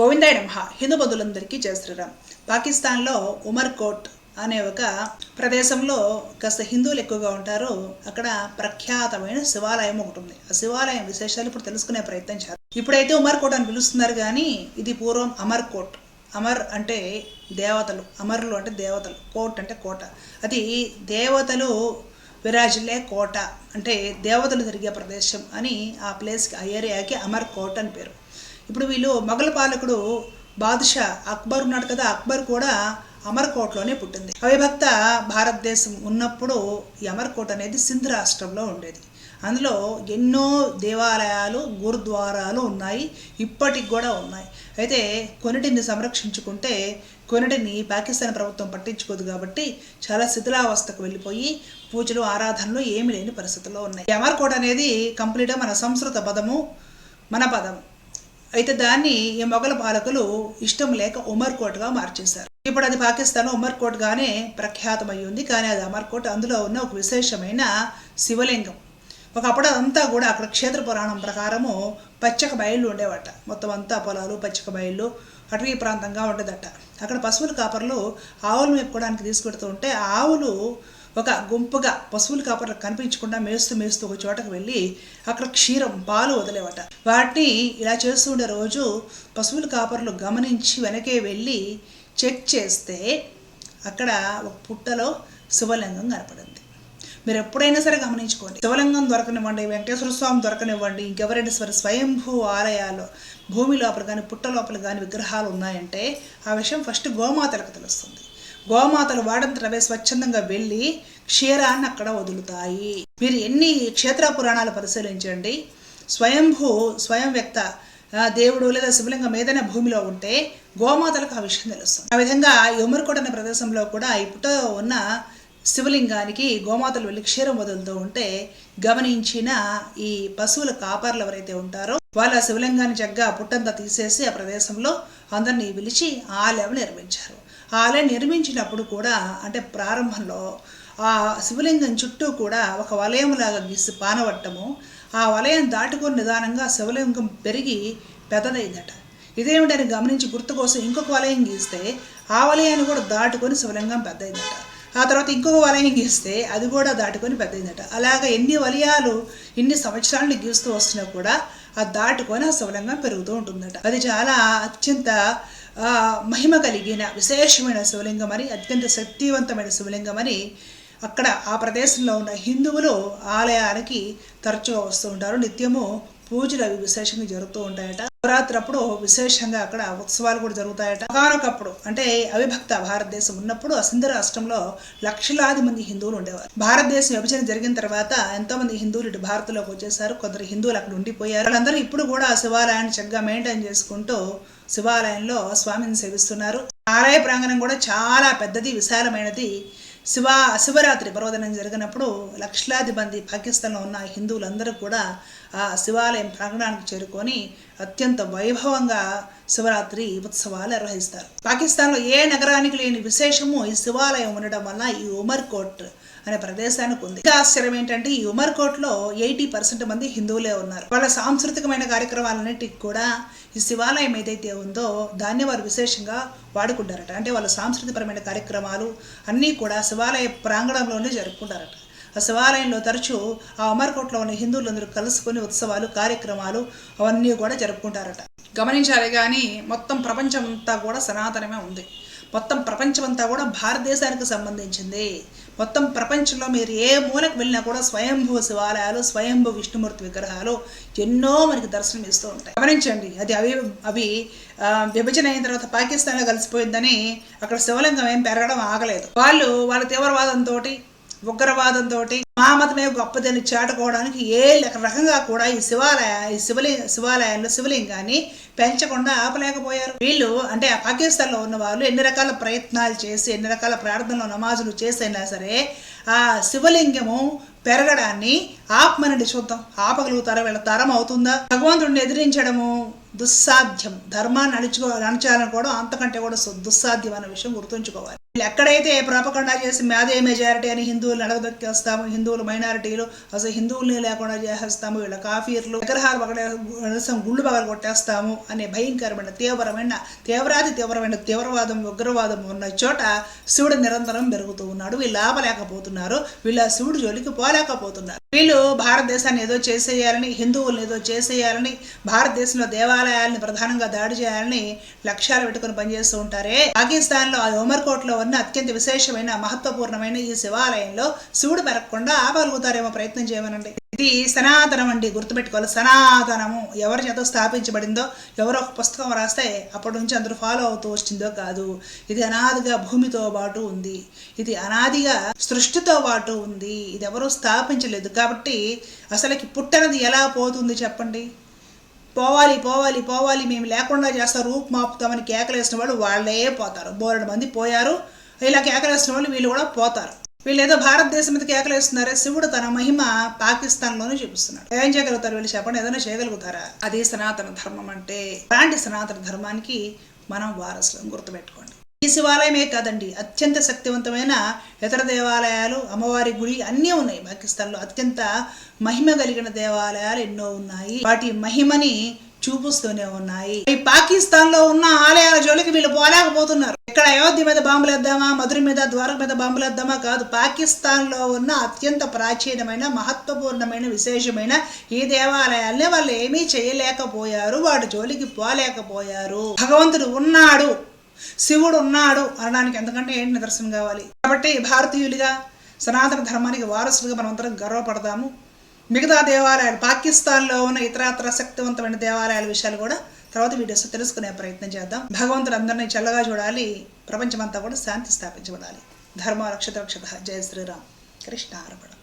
గోవిందాయ నమ. హిందూ బంధువులందరికీ జయ శ్రీరామ్. పాకిస్తాన్లో ఉమర్ కోట్ అనే ఒక ప్రదేశంలో కాస్త హిందువులు ఎక్కువగా ఉంటారు. అక్కడ ప్రఖ్యాతమైన శివాలయం ఒకటి ఉంది. ఆ శివాలయం విశేషాలు ఇప్పుడు తెలుసుకునే ప్రయత్నం చేస్తారు ఇప్పుడైతే ఉమర్ కోట్ అని పిలుస్తున్నారు కానీ ఇది పూర్వం అమర్ కోట్ అమర్ అంటే దేవతలు. అమరులు అంటే దేవతలు. కోట్ అంటే కోట. అది దేవతలు విరాజిల్లే కోట. అంటే దేవతలు తిరిగే ప్రదేశం అని ఆ ప్లేస్కి ఆ ఏరియాకి అమర్ కోట్ అని పేరు. ఇప్పుడు వీళ్ళు మొఘల పాలకుడు బాదుషా అక్బర్ ఉన్నాడు కదా అక్బర్ కూడా అమర్కోట్లోనే పుట్టింది. అవిభక్త భారతదేశం ఉన్నప్పుడు ఈ అమర్కోట్ అనేది సింధు రాష్ట్రంలో ఉండేది. అందులో ఎన్నో దేవాలయాలు గురుద్వారాలు ఉన్నాయి ఇప్పటికి కూడా ఉన్నాయి. అయితే కొన్నిటిని సంరక్షించుకుంటే కొన్నిటిని పాకిస్తాన్ ప్రభుత్వం పట్టించుకోదు కాబట్టి చాలా శిథిలావస్థకు వెళ్ళిపోయి పూజలు ఆరాధనలు ఏమి లేని పరిస్థితుల్లో ఉన్నాయి. ఈ అమర్కోట్ అనేది కంప్లీట్గా మన సంస్కృత పదము మన పదం అయితే దాన్ని ఈ మొఘల పాలకులు ఇష్టం లేక ఉమర్కోట్గా మార్చేశారు. ఇప్పుడు అది పాకిస్తాన్ ఉమర్కోట్గానే ప్రఖ్యాతమై ఉంది కానీ అది అమర్కోట్ అందులో ఉన్న ఒక విశేషమైన శివలింగం. ఒకప్పుడు అంతా కూడా అక్కడ క్షేత్ర పురాణం ప్రకారము పచ్చక బయళ్ళు ఉండేవట. మొత్తం అంతా పొలాలు పచ్చక బయళ్ళు అటవీ ప్రాంతంగా ఉండేదట. అక్కడ పశువుల కాపర్లు ఆవులు మేపుకోవడానికి తీసుకెడుతూ ఉంటే ఆవులు ఒక గుంపుగా పశువుల కాపర్లు కనిపించకుండా మేస్తూ మేస్తూ ఒక చోటకు వెళ్ళి అక్కడ క్షీరం పాలు వదిలేవట. వాటిని ఇలా చేస్తూ ఉండే రోజు పశువుల కాపర్లు గమనించి వెనకే వెళ్ళి చెక్ చేస్తే అక్కడ ఒక పుట్టలో శివలింగం కనపడింది. మీరు ఎప్పుడైనా సరే గమనించుకోండి. శివలింగం దొరకనివ్వండి వెంకటేశ్వర స్వామి దొరకనివ్వండి ఇంకెవరైనా సరే స్వయంభూ ఆలయాలు భూమి లోపల కానీ పుట్ట లోపల కానీ విగ్రహాలు ఉన్నాయంటే ఆ విషయం ఫస్ట్ గోమాతలకు తెలుస్తుంది. గోమాతలు వాడంతటవే స్వచ్ఛందంగా వెళ్ళి క్షీరాన్ని అక్కడ వదులుతాయి. మీరు ఎన్ని క్షేత్ర పురాణాలు పరిశీలించండి. స్వయంభూ స్వయం వ్యక్త దేవుడు లేదా శివలింగం ఏదైనా భూమిలో ఉంటే గోమాతలకు ఆ విషయం తెలుస్తుంది. ఆ విధంగా ఈ అనే ప్రదేశంలో కూడా ఈ పుట్ట ఉన్న శివలింగానికి గోమాతలు వెళ్ళి క్షీరం వదులుతూ ఉంటే గమనించిన ఈ పశువుల కాపర్లు ఎవరైతే ఉంటారో వాళ్ళ శివలింగాన్ని చక్కగా పుట్టంతా తీసేసి ఆ ప్రదేశంలో అందరినీ పిలిచి ఆ ఆలయం నిర్మించారు. ఆ ఆలయం నిర్మించినప్పుడు కూడా అంటే ప్రారంభంలో ఆ శివలింగం చుట్టూ కూడా ఒక వలయంలాగా గీసి పానవట్టము. ఆ వలయం దాటుకొని నిదానంగా శివలింగం పెరిగి పెద్దదైందట. ఇదేమిటని గమనించి గుర్తు కోసం ఇంకొక వలయం గీస్తే ఆ వలయాన్ని కూడా దాటుకొని శివలింగం పెద్దయిందట ఆ తర్వాత ఇంకొక వలయం గీస్తే అది కూడా దాటుకొని పెద్దయిందట అలాగ ఎన్ని వలయాలు ఇన్ని సంవత్సరాలు గీస్తూ వస్తున్నా కూడా ఆ దాటుకొని ఆ శివలింగం పెరుగుతూ ఉంటుందట. అది చాలా అత్యంత మహిమ కలిగిన విశేషమైన శివలింగం అని అత్యంత శక్తివంతమైన శివలింగం అని అక్కడ ఆ ప్రదేశంలో ఉన్న హిందువులు ఆలయానికి తరచుగా వస్తూ ఉంటారు నిత్యము పూజలు అవి విశేషంగా జరుగుతూ ఉంటాయట. నవరాత్రి అప్పుడు విశేషంగా అక్కడ ఉత్సవాలు కూడా జరుగుతాయట. ఒకనొకప్పుడు అంటే అవిభక్త భారతదేశం ఉన్నప్పుడు ఆ సింధు రాష్ట్రంలో లక్షలాది మంది హిందువులు ఉండేవారు. భారతదేశం విభజన జరిగిన తర్వాత ఎంతో మంది హిందువులు ఇటు భారత్లోకి వచ్చేసారు. కొందరు హిందువులు అక్కడ ఉండిపోయారు. వాళ్ళందరూ ఇప్పుడు కూడా ఆ శివాలయాన్ని చక్కగా మెయింటైన్ చేసుకుంటూ శివాలయంలో స్వామిని సేవిస్తున్నారు. ఆలయ ప్రాంగణం కూడా చాలా పెద్దది విశాలమైనది. శివ శివరాత్రి పర్వదినం జరిగినప్పుడు లక్షలాది మంది పాకిస్తాన్లో ఉన్న హిందువులందరూ కూడా ఆ శివాలయం ప్రాంగణానికి చేరుకొని అత్యంత వైభవంగా శివరాత్రి ఉత్సవాలు నిర్వహిస్తారు. పాకిస్తాన్లో ఏ నగరానికి లేని విశేషము ఈ శివాలయం ఉండడం వల్ల ఈ ఉమర్కోట్ అనే ప్రదేశానికి ఉంది. ఇంకా ఆశ్చర్యం ఏంటంటే ఈ ఉమర్కోట్లో ఎయిటీ పర్సెంట్ మంది హిందువులే ఉన్నారు. వాళ్ళ సాంస్కృతికమైన కార్యక్రమాలన్నిటికి కూడా ఈ శివాలయం ఏదైతే ఉందో దాన్ని వారు విశేషంగా వాడుకుంటారట. అంటే వాళ్ళ సాంస్కృతికపరమైన కార్యక్రమాలు అన్నీ కూడా శివాలయ ప్రాంగణంలోనే జరుపుకుంటారట. ఆ శివాలయంలో తరచూ ఆ అమర్కోట్లో ఉన్న హిందువులందరూ కలుసుకుని ఉత్సవాలు కార్యక్రమాలు అవన్నీ కూడా జరుపుకుంటారట. గమనించాలి కానీ మొత్తం ప్రపంచం అంతా కూడా సనాతనమే ఉంది. మొత్తం ప్రపంచమంతా కూడా భారతదేశానికి సంబంధించింది. మొత్తం ప్రపంచంలో మీరు ఏ మూలకు వెళ్ళినా కూడా స్వయంభూ శివాలయాలు స్వయంభూ విష్ణుమూర్తి విగ్రహాలు ఎన్నో మనకి దర్శనం ఇస్తూ ఉంటాయి. గమనించండి అది అవి అవి ఆ, విభజన అయిన తర్వాత పాకిస్తాన్లో కలిసిపోయిందని అక్కడ శివలింగం ఏం పెరగడం ఆగలేదు. వాళ్ళు వాళ్ళ తీవ్రవాదంతో ఉగ్రవాదంతో మా మతమే గొప్పదని చాటుకోవడానికి ఏ లెక్క- రకంగా కూడా ఈ శివాలయ ఈ శివలింగ శివాలయాల్లో శివలింగాన్ని పెంచకుండా ఆపలేకపోయారు. వీళ్ళు అంటే ఆ పాకిస్తాన్లో ఉన్న వాళ్ళు ఎన్ని రకాల ప్రయత్నాలు చేసి ఎన్ని రకాల ప్రార్థనలు నమాజులు చేసైనా సరే ఆ శివలింగము పెరగడాన్ని ఆపమనండి చూద్దాం. ఆపగలుగుతారా? వీళ్ళ తరం అవుతుందా? భగవంతుడిని ఎదిరించడము దుస్సాధ్యం. ధర్మాన్ని నడుచుకో అణచాలని కూడా అంతకంటే కూడా దుస్సాధ్యం అనే విషయం గుర్తుంచుకోవాలి. ఎక్కడైతే ప్రాపకండా చేసి మాదే మెజారిటీ అని హిందువులు నడవదొక్కేస్తాము హిందువులు మైనారిటీలు అసలు హిందువుల్ని లేకుండా చేసేస్తాము వీళ్ళ కాఫీర్లు విగ్రహాలు పగల గుళ్ళు పగలు కొట్టేస్తాము అనే భయంకరమైన తీవ్రమైన తీవ్రాది తీవ్రమైన తీవ్రవాదం ఉగ్రవాదం ఉన్న చోట శివుడు నిరంతరం పెరుగుతూ ఉన్నాడు. వీళ్ళు ఆపలేకపోతున్నారు. వీళ్ళ శివుడు జోలికి పోలేకపోతున్నారు. వీళ్ళు భారతదేశాన్ని ఏదో చేసేయాలని హిందువుల్ని ఏదో చేసేయాలని భారతదేశంలో దేవాలయాల్ని ప్రధానంగా దాడి చేయాలని లక్ష్యాలు పెట్టుకుని పనిచేస్తూ ఉంటారే. పాకిస్తాన్లో ఉమర్కోట్లో ఉన్న అత్యంత విశేషమైన మహత్వపూర్ణమైన ఈ శివాలయంలో శివుడు పెరగకుండా ఆపగలుగుతారేమో ప్రయత్నం చేయమనండి. ఇది సనాతనం అండి గుర్తుపెట్టుకోవాలి. సనాతనము ఎవరి చేత స్థాపించబడిందో ఎవరో ఒక పుస్తకం రాస్తే అప్పటి నుంచి అందరూ ఫాలో అవుతూ వచ్చిందో కాదు. ఇది అనాదిగా భూమితో పాటు ఉంది. ఇది అనాదిగా సృష్టితో పాటు ఉంది. ఇది ఎవరూ స్థాపించలేదు. కాబట్టి అసలుకి పుట్టనది ఎలా పోతుంది చెప్పండి? పోవాలి పోవాలి పోవాలి. మేము లేకుండా చేస్తారు రూపు మాపుతామని కేకలేసిన వాళ్ళు వాళ్ళే పోతారు. బోరెడు మంది పోయారు. ఇలా కేకలేసిన వాళ్ళు వీళ్ళు కూడా పోతారు. వీళ్ళు ఏదో భారతదేశం మీద కేకలేస్తున్నారే శివుడు తన మహిమ పాకిస్తాన్లోనే చూపిస్తున్నాడు. ఏం చేయగలుగుతారు వీళ్ళు చెప్పండి ఏదైనా చేయగలుగుతారా? అది సనాతన ధర్మం అంటే అలాంటి సనాతన ధర్మానికి మనం వారసులను గుర్తుపెట్టుకోండి. ఈ శివాలయమే కాదండి అత్యంత శక్తివంతమైన ఇతర దేవాలయాలు అమ్మవారి గుడి అన్నీ ఉన్నాయి పాకిస్తాన్లో. అత్యంత మహిమ కలిగిన దేవాలయాలు ఎన్నో ఉన్నాయి. వాటి మహిమని చూపిస్తూనే ఉన్నాయి. ఈ పాకిస్తాన్లో ఉన్న ఆలయాల జోలికి వీళ్ళు పోలేకపోతున్నారు. ఇక్కడ అయోధ్య మీద బాంబులు వేద్దామా? మధుర మీద ద్వారం మీద బాంబులు వేద్దామా? కాదు పాకిస్తాన్లో ఉన్న అత్యంత ప్రాచీనమైన మహత్వపూర్ణమైన విశేషమైన ఈ దేవాలయాల్ని వాళ్ళు ఏమీ చేయలేకపోయారు. వాడు జోలికి పోలేకపోయారు. భగవంతుడు ఉన్నాడు. శివుడు ఉన్నాడు అనడానికి ఎంతకంటే ఏంటి నిదర్శనం కావాలి? కాబట్టి భారతీయులుగా సనాతన ధర్మానికి వారసులుగా మనమందరం గర్వపడదాము మిగతా దేవాలయాలు పాకిస్తాన్లో ఉన్న ఇతరత్ర శక్తివంతమైన దేవాలయాల విషయాలు కూడా తర్వాత వీడియోస్ తెలుసుకునే ప్రయత్నం చేద్దాం. భగవంతుడు అందరినీ చల్లగా చూడాలి. ప్రపంచమంతా కూడా శాంతి స్థాపించబడాలి. ధర్మ రక్షత రక్షత జయ శ్రీరామ్. కృష్ణ అర్పణం